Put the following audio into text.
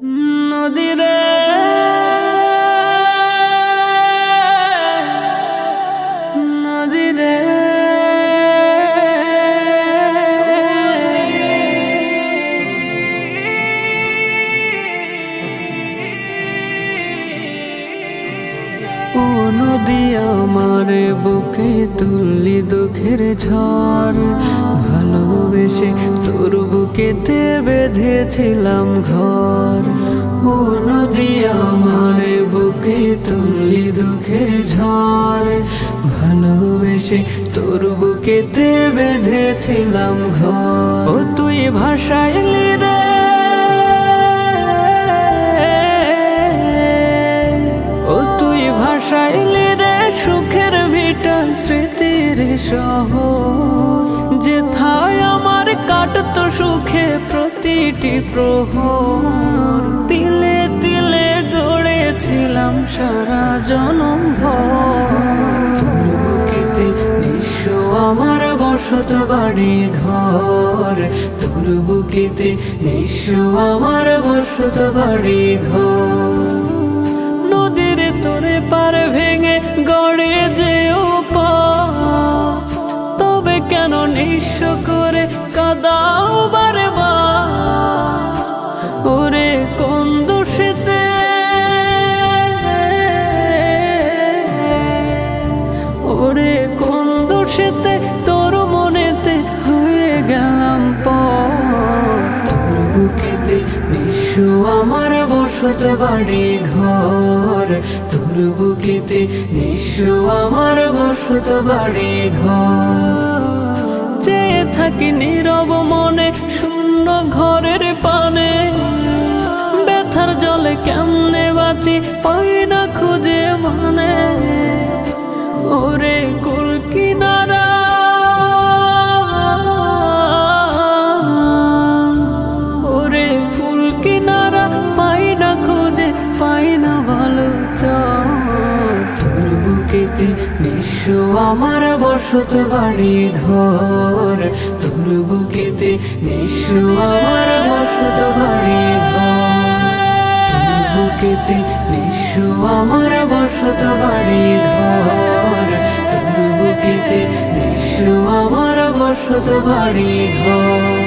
নদীরে। নদীরে। ও নদী আমার বুকে তুললি দুঃখের ঝড় ভালোবেসে বেঁধেছিলাম ঘর। ও নদী আমার বুকে তুললি দুঃখের ঝড়। ভালোবেসে তোর বুকেতে বেঁধেছিলাম ঘর। ও তুই ভাষাইলি রে। ও তুই রে সুখের ভিটা স্মৃতির সহ যে থায় আমার কাটত সুখে প্রতিটি প্রহর? তিলে তিলে গড়েছিলাম সারা জনম বুকেতে নিঃস্ব আমার বসত বাড়ি ঘর। তোর বুকেতে নিঃস্ব আমার বসত বাড়ি ঘর। দোষেতে তোর মনেতে হয়ে গেলাম তোর বুকেতে নিঃস্ব আমার বসত বাড়ি ঘর। তোর বুকেতে নিঃস্ব আমার বসত বাড়ি ঘর। চেয়ে থাকি নীরব মনে শূন্য ঘরের পানে। ব্যথার জলে কেমনে বাঁচি, পাই না খুঁজে মানে। নিঃস্ব আমার বসত বাড়ি ঘর, তোর বুকেতে নিঃস্ব আমার বসত বাড়ি ঘর। বুকেতে নিঃস্ব আমার বসত বাড়ি ঘর, তোর বুকেতে নিঃস্ব আমার বসত বাড়ি ঘর।